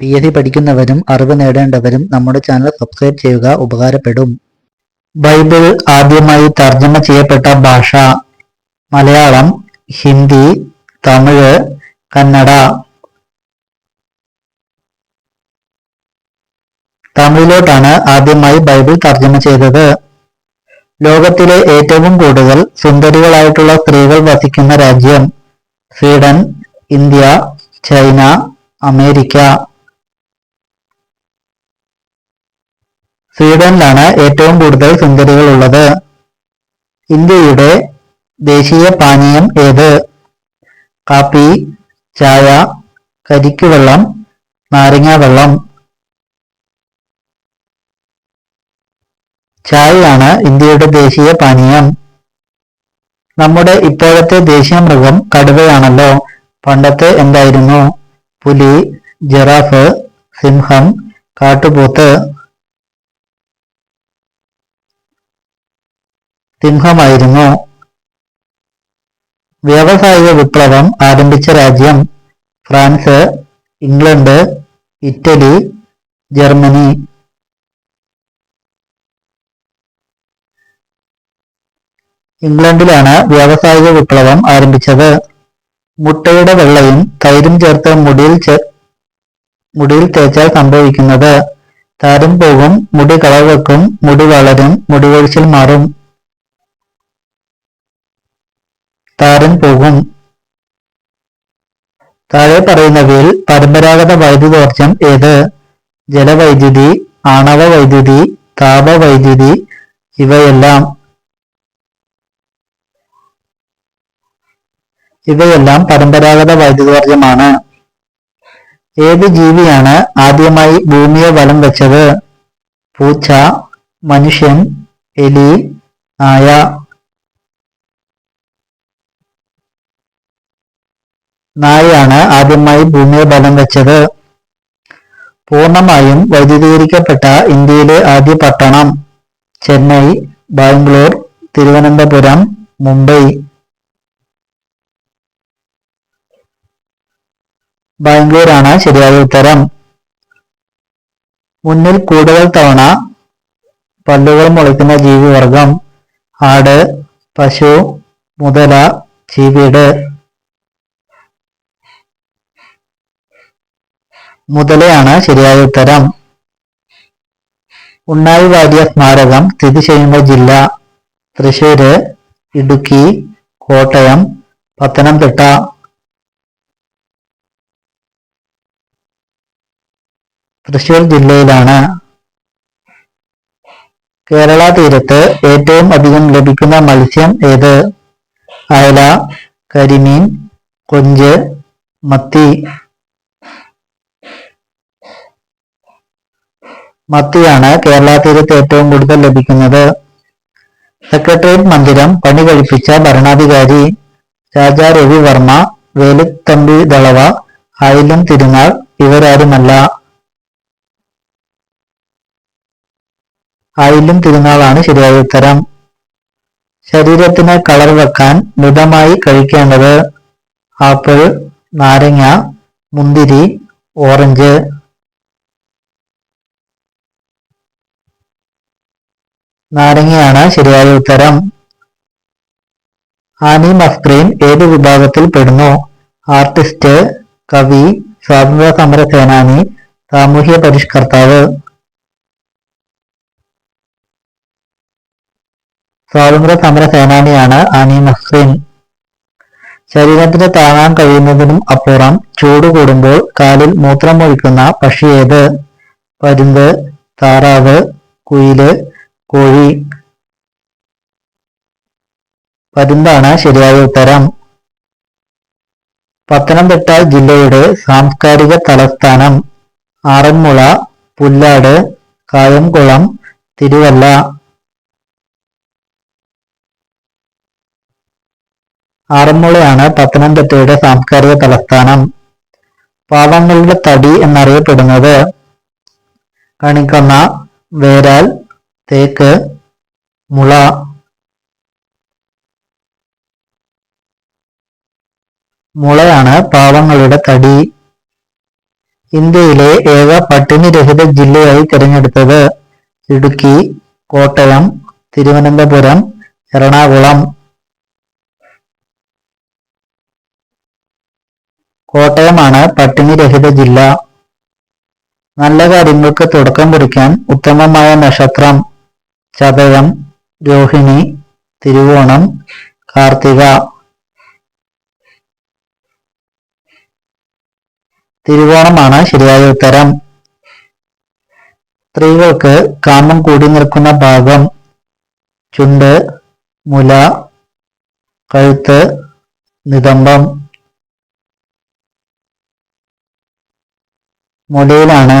P S C പഠിക്കുന്നവരും അറിവ് നേടേണ്ടവരും നമ്മുടെ channel subscribe ചെയ്യുക ഉപകാരപ്പെടും. ബൈബിൾ ആദ്യമായി തർജമ ചെയ്യപ്പെട്ട ഭാഷ മലയാളം ഹിന്ദി തമിഴ് കന്നഡ. തമിഴിലോട്ടാണ് ആദ്യമായി ബൈബിൾ തർജമ ചെയ്തത്. ലോകത്തിലെ ഏറ്റവും കൂടുതൽ സുന്ദരികളായിട്ടുള്ള സ്ത്രീകൾ വസിക്കുന്ന രാജ്യം സ്വീഡൻ ഇന്ത്യ ചൈന അമേരിക്ക. സ്വീഡനിലാണ് ഏറ്റവും കൂടുതൽ സുന്ദരികൾ ഉള്ളത് ഇന്ത്യയുടെ ദേശീയ പാനീയം ഏത്? കാപ്പി ചായ കരിക്ക് വെള്ളം നാരങ്ങ വെള്ളം. ചായയാണ് ഇന്ത്യയുടെ ദേശീയ പാനീയം. നമ്മുടെ ഇപ്പോഴത്തെ ദേശീയ മൃഗം കടുവയാണല്ലോ. പണ്ടത്തെ എന്തായിരുന്നു? പുലി ജറാഫ് സിംഹം കാട്ടുപോത്ത്. സിംഹമായിരുന്നു. വ്യാവസായിക വിപ്ലവം ആരംഭിച്ച രാജ്യം ഫ്രാൻസ് ഇംഗ്ലണ്ട് ഇറ്റലി ജർമ്മനി. ഇംഗ്ലണ്ടിലാണ് വ്യാവസായിക വിപ്ലവം ആരംഭിച്ചത്. മുട്ടയുടെ വെള്ളയും തൈരും ചേർത്ത് മുടിയിൽ മുടിയിൽ തേച്ചാൽ സംഭവിക്കുന്നത്. താരം പോകും മുടി കളവെക്കും മുടി വളരും മുടി കൊഴിച്ചിൽ മാറും. താരൻ പോകും. താഴെ പറയുന്നവയിൽ പരമ്പരാഗത വൈദ്യുതോർജം ഏത്? ജലവൈദ്യുതി ആണവ വൈദ്യുതി താപവൈദ്യുതി ഇവയെല്ലാം. ഇവയെല്ലാം പരമ്പരാഗത വൈദ്യുതോർജമാണ്. ഏത് ജീവിയാണ് ആദ്യമായി ഭൂമിയെ വലം വെച്ചത്? പൂച്ച മനുഷ്യൻ എലി നായ. നായയാണ് ആദ്യമായി ഭൂമിയെ ബലം വെച്ചത്. പൂർണമായും വൈദ്യുതീകരിക്കപ്പെട്ട ഇന്ത്യയിലെ ആദ്യ പട്ടണം ചെന്നൈ ബാംഗ്ലൂർ തിരുവനന്തപുരം മുംബൈ. ബാംഗ്ലൂരാണ് ശരിയായ ഉത്തരം. മുന്നിൽ കൂടുതൽ തവണ പല്ലുകൾ മുളയ്ക്കുന്ന ജീവിവർഗം. ആട് പശു മുതല ചീവീട്. മുതലയാണ് ശരിയായ ഉത്തരം. ഉണ്ണായി വാരിയ സ്മാരകം സ്ഥിതി ചെയ്യുന്ന ജില്ല തൃശൂര് ഇടുക്കി കോട്ടയം പത്തനംതിട്ട. തൃശൂർ ജില്ലയിലാണ് കേരള തീരത്ത് ഏറ്റവും അധികം ലഭിക്കുന്ന മത്സ്യം ഏത്? അയല കരിമീൻ കൊഞ്ച് മത്തി. മത്തിയാണ് കേരള തീരത്ത് ഏറ്റവും കൂടുതൽ ലഭിക്കുന്നത്. സെക്രട്ടേറിയറ്റ് മന്ദിരം പണി കഴിപ്പിച്ച ഭരണാധികാരി രാജാ രവിവർമ്മ വേലുത്തമ്പി ദളവ ആയിലും തിരുനാൾ ഇവരാരുമല്ല. ആയിലും തിരുനാളാണ് ശരിയായ ഉത്തരം. ശരീരത്തിന് കളർ വെക്കാൻ മിതമായി കഴിക്കേണ്ടത് ആപ്പിൾ നാരങ്ങ മുന്തിരി ഓറഞ്ച്. നാരങ്ങയാണ് ശരിയായ ഉത്തരം. ആനി മസ്ക്രീൻ ഏത് വിഭാഗത്തിൽ പെടുന്നു? ആർട്ടിസ്റ്റ് കവി സ്വാതന്ത്ര്യ സമര സേനാനി സാമൂഹ്യ പരിഷ്കർത്താവ്. സ്വാതന്ത്ര്യ സമര സേനാനിയാണ് ആനി മസ്ക്രീൻ ശരീരത്തിന് താങ്ങാൻ കഴിയുന്നതിനും അപ്പുറം ചൂട് കൂടുമ്പോൾ കാലിൽ മൂത്രമൊഴിക്കുന്ന പക്ഷി ഏത് പരുന്ത് താറാവ് കുയിൽ കോഴി. പരുന്താണ് ശരിയായ ഉത്തരം. പത്തനംതിട്ട ജില്ലയുടെ സാംസ്കാരിക തലസ്ഥാനം ആറന്മുള പുല്ലാട് കായംകുളം തിരുവല്ല. ആറന്മുളയാണ് പത്തനംതിട്ടയുടെ സാംസ്കാരിക തലസ്ഥാനം. പാവങ്ങളുടെ തടി എന്നറിയപ്പെടുന്നത് കണിക്കൊന്ന വേരാൽ തേക്ക് മുള മുളയാണ് പാവങ്ങളുടെ തടി. ഇന്ത്യയിലെ ഏക പട്ടിണിരഹിത ജില്ലയായി തിരഞ്ഞെടുത്തത് ഇടുക്കി കോട്ടയം തിരുവനന്തപുരം എറണാകുളം. കോട്ടയമാണ് പട്ടിണിരഹിത ജില്ല. നല്ല കാര്യങ്ങൾക്ക് തുടക്കം കുറിക്കാൻ ഉത്തമമായ നക്ഷത്രം. ചതയം രോഹിണി തിരുവോണം കാർത്തിക. തിരുവോണമാണ് ശരിയായ ഉത്തരം. സ്ത്രീകൾക്ക് കാമം കൂടി നിൽക്കുന്ന ഭാഗം ചുണ്ട് മുല കഴുത്ത് നിതംബം മുലയിലാണ്